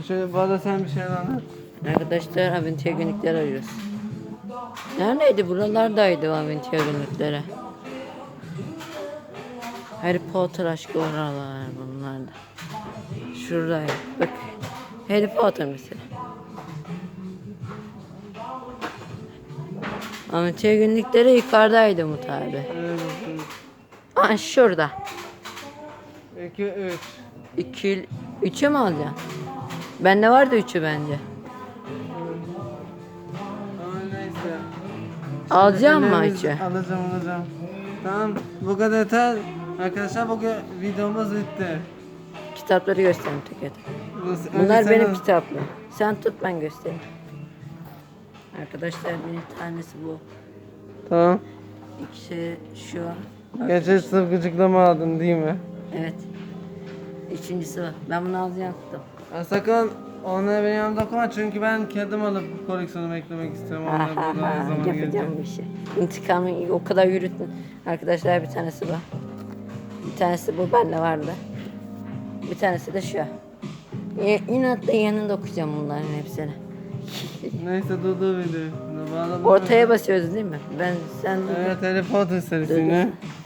Şöyle bana sen bir şey anlat. Arkadaşlar Aventia günlükleri arıyoruz. Neredeydi? Buralardaydı o Aventia günlükleri. Harry Potter aşkı oralar bunlarda. Şuradaydı. Bak. Harry Potter mesela. Aventia günlükleri yukarıdaydı Umut abi. Evet. Aa şurada. 2 3. İki, üçü mü alacaksın? Bende vardı üçü bence. Ama neyse. Alacağım mı üçü? Alacağım alacağım. Tamam bu kadar yeter. Arkadaşlar bugün videomuz bitti. Kitapları göstereyim. Burası- Bunlar önce sen benim al. kitaplarım. Sen tut ben göstereyim. Arkadaşlar bir tanesi bu. Tamam. İkisi şu. Geçen sınıf gıcıklama aldın değil mi? Evet. Üçüncüsü var. Ben bunu alacağım tuttum. Ha, sakın onları benim yanımda okuma çünkü ben kendim alıp koleksiyonumu eklemek istiyorum. Onlar burada ne zaman gelecek. Yapacağım bir şey. İntikamı o kadar yürüttün. Arkadaşlar bir tanesi bu. Bir tanesi bu bende vardı. Bir tanesi de şu. Y- inatla yanında okuyacağım bunların hepsini. Neyse videoyu. Bağladım. Ortaya basıyoruz değil mi? Ben sen Evet Harry Potter serisi Dur, yine. dur.